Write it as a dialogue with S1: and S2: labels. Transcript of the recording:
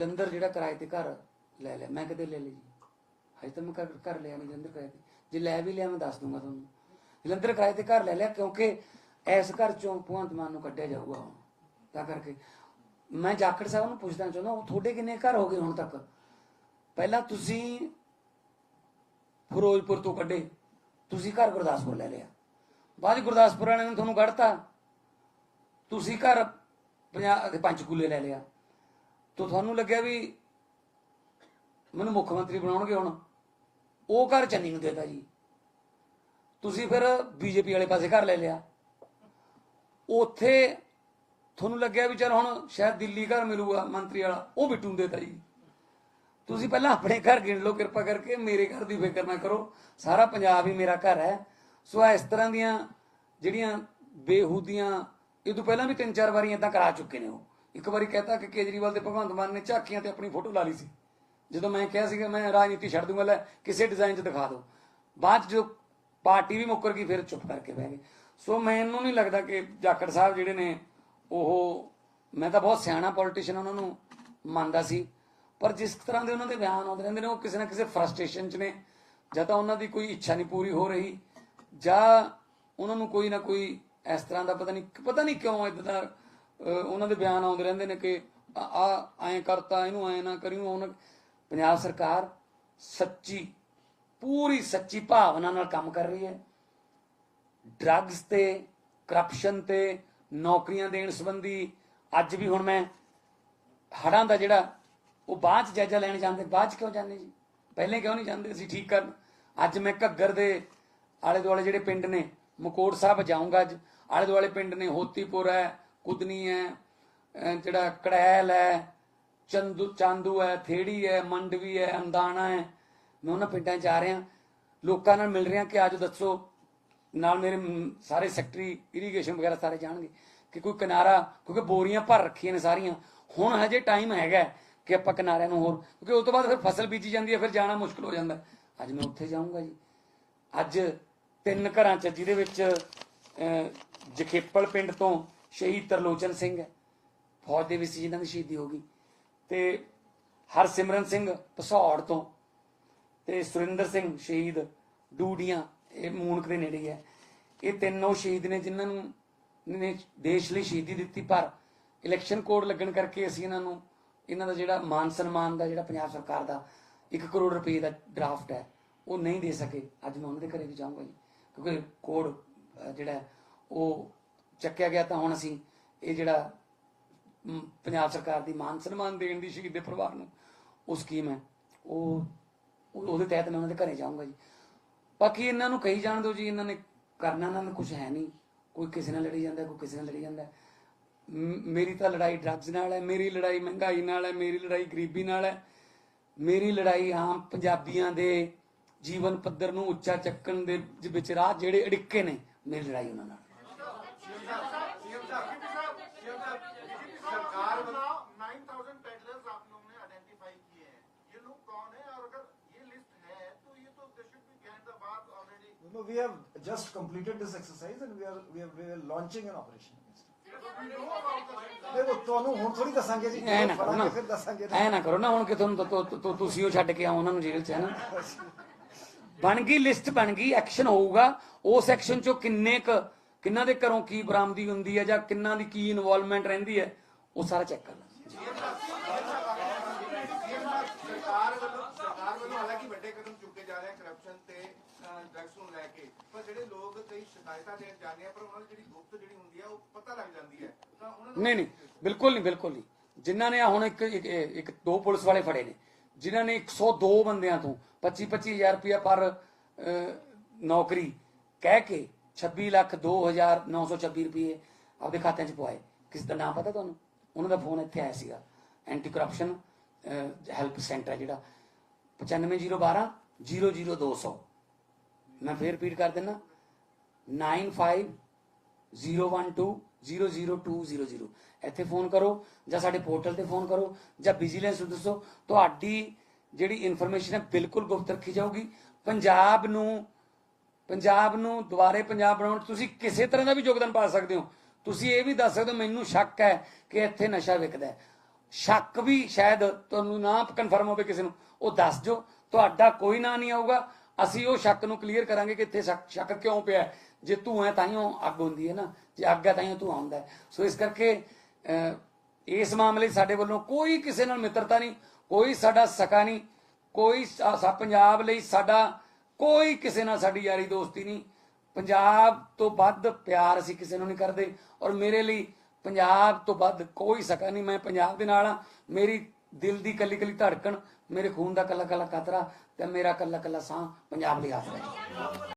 S1: ਜਲੰਧਰ ਜਿਹੜਾ ਕਿਰਾਏ ਤੇ ਘਰ ਲੈ ਲਿਆ। ਮੈਂ ਕਿਤੇ ਲੈ ਲਈ ਜੀ। ਹਜੇ ਤਾਂ ਮੈਂ ਘਰ ਘਰ ਲਿਆ ਨਹੀਂ ਜਲੰਧਰ ਕਿਰਾਏ ਤੇ। ਜੇ ਲੈ ਵੀ ਲਿਆ ਮੈਂ ਦੱਸ ਦੂੰਗਾ ਤੁਹਾਨੂੰ। ਜਲੰਧਰ ਕਿਰਾਏ ਤੇ ਘਰ ਲੈ ਲਿਆ ਕਿਉਂਕਿ ਇਸ ਘਰ ਚੋਂ ਭਗਵੰਤ ਮਾਨ ਨੂੰ ਕੱਢਿਆ ਜਾਊਗਾ ਹੁਣ। ਤਾਂ ਕਰਕੇ ਮੈਂ ਜਾਖੜ ਸਾਹਿਬ ਨੂੰ ਪੁੱਛਣਾ ਚਾਹੁੰਦਾ, ਉਹ ਤੁਹਾਡੇ ਕਿੰਨੇ ਘਰ ਹੋ ਗਏ ਹੁਣ ਤੱਕ? ਪਹਿਲਾਂ ਤੁਸੀਂ ਫਿਰੋਜ਼ਪੁਰ ਤੋਂ ਕੱਢੇ। ਤੁਸੀਂ ਘਰ ਗੁਰਦਾਸਪੁਰ ਲੈ ਲਿਆ। ਬਾਅਦ 'ਚ ਗੁਰਦਾਸਪੁਰ ਵਾਲਿਆਂ ਨੇ ਤੁਹਾਨੂੰ ਕੱਢਤਾ। ਤੁਸੀਂ ਘਰ ਪੰਜਾਬ ਪੰਚਕੂਲੇ ਲੈ ਲਿਆ। ਤਾਂ ਤੁਹਾਨੂੰ ਲੱਗਿਆ ਵੀ ਮੈਨੂੰ ਮੁੱਖ ਮੰਤਰੀ ਬਣਾਉਣਗੇ ਹੁਣ? ਉਹ ਘਰ ਚੰਨੀ ਨੂੰ ਦੇਤਾ ਜੀ। ਤੁਸੀਂ ਫਿਰ ਬੀਜੇਪੀ ਵਾਲੇ ਪਾਸੇ ਘਰ ਲੈ ਲਿਆ। ਉੱਥੇ ਤੁਹਾਨੂੰ ਲੱਗਿਆ ਵੀ ਚਲ ਹੁਣ ਸ਼ਾਇਦ ਦਿੱਲੀ ਘਰ ਮਿਲੂਗਾ, ਮੰਤਰੀ ਵਾਲਾ, ਉਹ ਬਿੱਟੂ ਨੂੰ ਦੇਤਾ ਜੀ। ਤੁਸੀਂ ਪਹਿਲਾਂ ਆਪਣੇ ਘਰ ਗਿਣ ਲਓ, ਕਿਰਪਾ ਕਰਕੇ ਮੇਰੇ ਘਰ ਦੀ ਫਿਕਰ ਨਾ ਕਰੋ। ਸਾਰਾ ਪੰਜਾਬ ਹੀ ਮੇਰਾ ਘਰ ਹੈ। ਸੋ ਇਸ ਤਰ੍ਹਾਂ ਦੀਆਂ ਜਿਹੜੀਆਂ ਬੇਹੂਦੀਆਂ, ਇਹ ਤੋਂ ਪਹਿਲਾਂ ਵੀ ਤਿੰਨ ਚਾਰ ਵਾਰੀ ਇਦਾਂ ਕਰਾ ਚੁੱਕੇ ਨੇ ਉਹ। ਇੱਕ ਵਾਰੀ ਕਹਤਾ ਕਿ ਕੇਜਰੀਵਾਲ ਤੇ ਭਗਵੰਤ ਮਾਨ ਨੇ ਝਾਕੀਆਂ ਤੇ ਆਪਣੀ ਫੋਟੋ ਲਾ ਲਈ ਸੀ। ਜਦੋਂ ਮੈਂ ਕਿਹਾ ਸੀਗਾ, ਮੈਂ ਰਾਜਨੀਤੀ ਛੱਡ ਦੂੰਗਾ, ਲੈ ਕਿਸੇ ਡਿਜ਼ਾਈਨ 'ਚ ਦਿਖਾ ਦਿਓ ਬਾਅਦ ਜੋ ਪਾਰਟੀ ਵੀ ਮੁੱਕਰ ਗਈ, ਫਿਰ ਚੁੱਪ ਕਰਕੇ ਬਹਿ ਗਏ। ਸੋ ਮੈਨੂੰ ਨਹੀਂ ਲੱਗਦਾ ਕਿ ਜਾਖੜ ਸਾਹਿਬ ਜਿਹੜੇ ਨੇ, ਉਹ ਮੈਂ ਤਾਂ ਬਹੁਤ ਸਿਆਣਾ ਪੋਲੀਟੀਸ਼ੀਅਨ ਉਹਨਾਂ ਨੂੰ ਮੰਨਦਾ ਸੀ। ਪਰ ਜਿਸ ਤਰ੍ਹਾਂ ਦੇ ਉਹਨਾਂ ਦੇ ਬਿਆਨ ਆਉਂਦੇ ਰਹਿੰਦੇ ਨੇ, ਉਹ ਕਿਸੇ ਨਾ ਕਿਸੇ ਫਰਸਟ੍ਰੇਸ਼ਨ 'ਚ ਨੇ, ਜਾਂ ਤਾਂ ਉਹਨਾਂ ਦੀ ਕੋਈ ਇੱਛਾ ਨਹੀਂ ਪੂਰੀ ਹੋ ਰਹੀ, ਜਾਂ ਉਹਨਾਂ ਨੂੰ ਕੋਈ ਨਾ ਕੋਈ ਇਸ ਤਰ੍ਹਾਂ ਦਾ ਪਤਾ ਨਹੀਂ ਪਤਾ ਨਹੀਂ ਕਿਉਂ ਇਦਾਂ ਦਾ ਉਹਨਾਂ ਦੇ ਬਿਆਨ ਆਉਂਦੇ ਰਹਿੰਦੇ ਨੇ ਕਿ ਆ ਆ ਐਂ ਕਰਤਾ, ਇਹਨੂੰ ਐਂ ਨਾ ਕਰਿਓ। ਉਹਨਾਂ ਪੰਜਾਬ ਸਰਕਾਰ ਸੱਚੀ, ਪੂਰੀ ਸੱਚੀ ਭਾਵਨਾ ਨਾਲ ਕੰਮ ਕਰ ਰਹੀ ਹੈ। ਡਰੱਗਸ ਤੇ ਕਰਪਸ਼ਨ ਤੇ ਨੌਕਰੀਆਂ ਦੇਣ ਸੰਬੰਧੀ ਅੱਜ ਵੀ ਹੁਣ ਮੈਂ ਹੜਾਂ ਦਾ ਜਿਹੜਾ, ਉਹ ਬਾਅਦ ਚ ਜਾਇਜ਼ਾ ਲੈਣ ਜਾਂਦੇ, ਬਾਅਦ ਚ ਕਿਉਂ ਜਾਂਦੇ ਜੀ? ਪਹਿਲੇ ਕਿਉਂ ਨਹੀਂ ਜਾਂਦੇ? ਅਸੀਂ ਠੀਕ ਕਰਨ। ਅੱਜ ਮੈਂ ਘੱਗਰ ਦੇ ਆਲੇ ਦੁਆਲੇ ਜਿਹੜੇ ਪਿੰਡ ਨੇ, ਮਕੋੜ ਸਾਹਿਬ ਜਾਊਂਗਾ ਅੱਜ। ਆਲੇ ਦੁਆਲੇ ਪਿੰਡ ਨੇ, ਹੋਤੀਪੁਰ ਹੈ ਕੁਦਨੀ ਹੈ ਜਿਹੜਾ ਕੜੈਲ ਹੈ, ਚੰਦੂ, ਚਾਂਦੂ ਹੈ, ਥੇੜੀ ਹੈ, ਮੰਡਵੀ ਹੈ, ਅੰਦਾਣਾ ਹੈ। ਮੈਂ ਉਹਨਾਂ ਪਿੰਡਾਂ 'ਚ ਜਾ ਰਿਹਾ। ਲੋਕਾਂ ਨਾਲ ਮਿਲ ਰਿਹਾ ਕਿ ਅੱਜ ਦੱਸੋ, ਨਾਲ ਮੇਰੇ ਸਾਰੇ ਸੈਕਟਰੀ ਇਰੀਗੇਸ਼ਨ ਵਗੈਰਾ ਸਾਰੇ ਜਾਣਗੇ ਕਿ ਕੋਈ ਕਿਨਾਰਾ, ਕਿਉਂਕਿ ਬੋਰੀਆਂ ਭਰ ਰੱਖੀਆਂ ਨੇ ਸਾਰੀਆਂ। ਹੁਣ ਹਜੇ ਟਾਈਮ ਹੈਗਾ ਕਿ ਆਪਾਂ ਕਿਨਾਰਿਆਂ ਨੂੰ ਹੋਰ, ਕਿਉਂਕਿ ਉਸ ਤੋਂ ਬਾਅਦ ਫਿਰ ਫਸਲ ਬੀਜੀ ਜਾਂਦੀ ਹੈ, ਫਿਰ ਜਾਣਾ ਮੁਸ਼ਕਲ ਹੋ ਜਾਂਦਾ। ਅੱਜ ਮੈਂ ਉੱਥੇ ਜਾਊਂਗਾ ਜੀ। ਅੱਜ ਤਿੰਨ ਘਰਾਂ ਚ, ਜਿਹਦੇ ਵਿੱਚ ਜਖੇਪਲ ਪਿੰਡ ਤੋਂ ਸ਼ਹੀਦ ਤਰਲੋਚਨ ਸਿੰਘ ਹੈ। ਫੌਜ ਦੇ ਵਿੱਚ ਸੀ ਜਿਨ੍ਹਾਂ ਦੀ ਸ਼ਹੀਦੀ ਹੋ ਗਈ। ਤੇ ਹਰਸਿਮਰਨ ਸਿੰਘ ਪਸੌੜ ਤੋਂ ਤੇ ਸੁਰਿੰਦਰ ਸਿੰਘ ਸ਼ਹੀਦ ਡੂਡੀਆਂ, ਇਹ ਮੂਨਕ ਦੇ ਨੇੜੇ ਹੈ ਇਹ ਤਿੰਨੋਂ ਸ਼ਹੀਦ ਨੇ ਜਿਨ੍ਹਾਂ ਨੂੰ ਨੇ ਦੇਸ਼ ਲਈ ਸ਼ਹੀਦੀ ਦਿੱਤੀ, ਪਰ ਇਲੈਕਸ਼ਨ ਕੋਡ ਲੱਗਣ ਕਰਕੇ ਅਸੀਂ ਇਹਨਾਂ ਨੂੰ, ਇਹਨਾਂ ਦਾ ਜਿਹੜਾ ਮਾਨ ਸਨਮਾਨ ਦਾ, ਜਿਹੜਾ ਪੰਜਾਬ ਸਰਕਾਰ ਦਾ 1 ਕਰੋੜ ਰੁਪਏ ਦਾ ਡਰਾਫਟ ਹੈ, ਉਹ ਨਹੀਂ ਦੇ ਸਕੇ। ਅੱਜ ਮੈਂ ਉਹਨਾਂ ਦੇ ਘਰੇ ਵੀ ਜਾਊਂਗਾ ਜੀ, ਕਿਉਂਕਿ ਕੋਡ ਜਿਹੜਾ ਉਹ ਚੱਕਿਆ ਗਿਆ ਤਾਂ ਹੁਣ ਅਸੀਂ ਇਹ ਜਿਹੜਾ ਪੰਜਾਬ ਸਰਕਾਰ ਦੀ ਮਾਨ ਸਨਮਾਨ ਦੇਣ ਦੀ ਸ਼ਹੀਦ ਦੇ ਪਰਿਵਾਰ ਨੂੰ, ਉਹ ਸਕੀਮ ਹੈ। ਉਹ ਉਹਦੇ ਤਹਿਤ ਮੈਂ ਉਹਨਾਂ ਦੇ ਘਰੇ ਜਾਊਂਗਾ ਜੀ। ਬਾਕੀ ਇਹਨਾਂ ਨੂੰ ਕਹੀ ਜਾਣ ਦਿਓ ਜੀ, ਇਹਨਾਂ ਨੇ ਕਰਨਾ, ਇਹਨਾਂ ਨੂੰ ਕੁਝ ਹੈ ਨਹੀਂ। ਕੋਈ ਕਿਸੇ ਨਾਲ ਲੜੀ ਜਾਂਦਾ, ਕੋਈ ਕਿਸੇ ਨਾਲ ਲੜੀ ਜਾਂਦਾ। ਮ- ਮੇਰੀ ਤਾਂ ਲੜਾਈ ਡਰੱਗਸ ਨਾਲ ਹੈ, ਮੇਰੀ ਲੜਾਈ ਮਹਿੰਗਾਈ ਨਾਲ ਹੈ, ਮੇਰੀ ਲੜਾਈ ਗਰੀਬੀ ਨਾਲ ਹੈ। ਮੇਰੀ ਲੜਾਈ ਆਮ ਪੰਜਾਬੀਆਂ ਦੇ ਜੀਵਨ ਪੱਧਰ ਨੂੰ ਉੱਚਾ ਚੱਕਣ ਦੇ ਵਿੱਚ ਰਾਹ ਜਿਹੜੇ ਅੜਿੱਕੇ ਨੇ, ਮੇਰੀ ਲੜਾਈ ਉਹਨਾਂ ਨਾਲ।
S2: You know, we have just completed this exercise and we are we are, we are launching an operation. ਦੇਖੋ ਤੁਹਾਨੂੰ ਹੁਣ ਥੋੜੀ ਦੱਸਾਂਗੇ ਜੀ
S1: ਐ ਨਾ ਕਰੋ ਨਾ
S2: ਫਿਰ ਦੱਸਾਂਗੇ
S1: ਐ ਨਾ ਕਰੋ ਨਾ ਹੁਣ ਕਿ ਤੁਹਾਨੂੰ ਤੁ- ਤੁਸੀਂ ਉਹ ਛੱਡ ਕੇ ਆਓ ਉਹਨਾਂ ਨੂੰ ਜੇਲ੍ਹ 'ਚ ਹੈ ਨਾ ਬਣ ਗਈ ਲਿਸਟ ਬਣ ਗਈ ਐਕਸ਼ਨ ਹੋਊਗਾ ਉਸ ਐਕਸ਼ਨ 'ਚੋਂ ਕਿੰਨੇ ਕ ਕਿੰਨਾ ਦੇ ਘਰੋਂ ਕੀ ਬਰਾਮਦੀ ਹੁੰਦੀ ਹੈ ਜਾਂ ਕਿੰਨਾ ਦੀ ਕੀ ਇਨਵੋਲਵਮੈਂਟ ਰਹਿੰਦੀ ਹੈ ਉਹ ਸਾਰਾ ਚੈੱਕ ਕਰਨਾ
S3: ਸਰਕਾਰ ਵੱਲੋਂ ਸਰਕਾਰ ਵੱਲੋਂ ਹਾਲਾਂਕਿ ਵੱਡੇ ਕਦਮ ਚੁੱਕੇ ਜਾ ਰਹੇ ਕਰਪਸ਼ਨ ਤੇ ਡਰੱਗਸ ਨੂੰ ਲੈ ਕੇ ਪਰ ਜਿਹੜੇ ਲੋਕ ਕਈ ਦੇਣ ਜਾਂਦੇ ਆ ਪਰ ਉਹਨਾਂ ਦੀ ਜਿਹੜੀ ਗੁਪਤ ਜਿਹੜੀ ਹੁੰਦੀ ਆ ਉਹ ਪਤਾ ਲੱਗ ਜਾਂਦੀ ਹੈ ਤਾਂ ਉਹਨਾਂ ਨੂੰ
S1: ਨਹੀਂ ਨਹੀਂ ਬਿਲਕੁਲ ਨਹੀਂ ਬਿਲਕੁਲ ਨਹੀਂ। ਜਿਨ੍ਹਾਂ ਨੇ ਆਹ ਹੁਣ ਇੱਕ ਇੱਕ- ਇੱਕ ਦੋ ਪੁਲਿਸ ਵਾਲੇ ਫੜੇ ਨੇ। ਜਿਨ੍ਹਾਂ ਨੇ 102 ਬੰਦਿਆਂ ਤੋਂ 25 25000 ਰੁਪਇਆ ਪਰ ਅਹ, ਨੌਕਰੀ ਕਹਿ ਕੇ 26 ਲੱਖ 2926 ਰੁਪਏ ਆਪਦੇ ਖਾਤਿਆਂ 'ਚ ਪਵਾਏ। ਕਿਸ ਦਾ ਨਾਮ ਪਤਾ ਤੁਹਾਨੂੰ? ਉਹਨਾਂ ਦਾ ਫੋਨ ਇੱਥੇ ਆਇਆ ਸੀਗਾ। ਐਂਟੀ ਕਰਪਸ਼ਨ ਹੈਲਪ ਸੈਂਟਰ ਜਿਹੜਾ। 95012 00200 ਮੈਂ ਫੇਰ ਰਿਪੀਟ ਕਰ ਦਿੰਦਾ। 9501200200 ਇੱਥੇ ਫੋਨ ਕਰੋ ਜਾਂ ਸਾਡੇ ਪੋਰਟਲ ਤੇ ਫੋਨ ਕਰੋ ਜਾਂ ਵਿਜੀਲੈਂਸ ਨੂੰ ਦੱਸੋ ਤੁਹਾਡੀ ਜਿਹੜੀ ਇਨਫੋਰਮੇਸ਼ਨ ਹੈ ਬਿਲਕੁਲ ਗੁਪਤ ਰੱਖੀ ਜਾਊਗੀ ਪੰਜਾਬ ਨੂੰ ਪੰਜਾਬ ਨੂੰ ਦੁਬਾਰੇ ਪੰਜਾਬ ਬਣਾਉਣ ਤੁਸੀਂ ਕਿਸੇ ਤਰ੍ਹਾਂ ਦਾ ਵੀ ਯੋਗਦਾਨ ਪਾ ਸਕਦੇ ਹੋ ਤੁਸੀਂ ਇਹ ਵੀ ਦੱਸ ਸਕਦੇ ਹੋ ਮੈਨੂੰ ਸ਼ੱਕ ਹੈ ਕਿ ਇੱਥੇ ਨਸ਼ਾ ਵਿਕਦਾ ਸ਼ੱਕ ਵੀ ਸ਼ਾਇਦ ਤੁਹਾਨੂੰ ਨਾ ਕਨਫਰਮ ਹੋਵੇ ਕਿਸੇ ਨੂੰ ਉਹ ਦੱਸ ਜੋ ਤੁਹਾਡਾ ਕੋਈ ਨਾਂ ਨਹੀਂ ਆਊਗਾ ਅਸੀਂ ਉਹ ਸ਼ੱਕ ਨੂੰ ਕਲੀਅਰ ਕਰਾਂਗੇ ਕਿ ਇੱਥੇ ਸ਼ੱਕ ਕਿਉਂ ਪਿਆ ਜੇ ਧੂਆਂ ਹੈ ਤਾਈਓ ਅੱਗ ਹੁੰਦੀ ਹੈ ਨਾ। ਜੇ ਅੱਗ ਹੈ ਤਾਈਓ ਧੂਆਂ ਹੁੰਦਾ ਸੋ ਇਸ ਕਰਕੇ ਇਸ ਮਾਮਲੇ ਸਾਡੇ ਵੱਲੋਂ ਕੋਈ ਕਿਸੇ ਨਾਲ ਮਿੱਤਰਤਾ ਨਹੀਂ, ਕੋਈ ਸਾਡਾ ਸਕਾ ਨਹੀਂ, ਕੋਈ ਪੰਜਾਬ ਲਈ ਸਾਡਾ ਕੋਈ ਕਿਸੇ ਨਾਲ ਸਾਡੀ ਯਾਰੀ ਦੋਸਤੀ ਨਹੀਂ। ਪੰਜਾਬ ਤੋਂ ਵੱਧ ਪਿਆਰ ਅਸੀਂ ਕਿਸੇ ਨੂੰ ਨਹੀਂ ਕਰਦੇ ਔਰ ਮੇਰੇ ਲਈ ਪੰਜਾਬ ਤੋਂ ਵੱਧ ਕੋਈ ਸਕਾ ਨਹੀਂ। ਮੈਂ ਪੰਜਾਬ ਦੇ ਨਾਲ ਆ ਮੇਰੀ ਦਿਲ ਦੀ ਕੱਲੀ ਕੱਲੀ ਧੜਕਣ, ਮੇਰੇ ਖੂਨ ਦਾ ਕੱਲਾ ਕੱਲਾ ਕਤਰਾ ਤੇ ਮੇਰਾ ਕੱਲਾ ਕੱਲਾ ਸਾਹ ਪੰਜਾਬ ਲਈ ਆਸਰਾ ਹੈ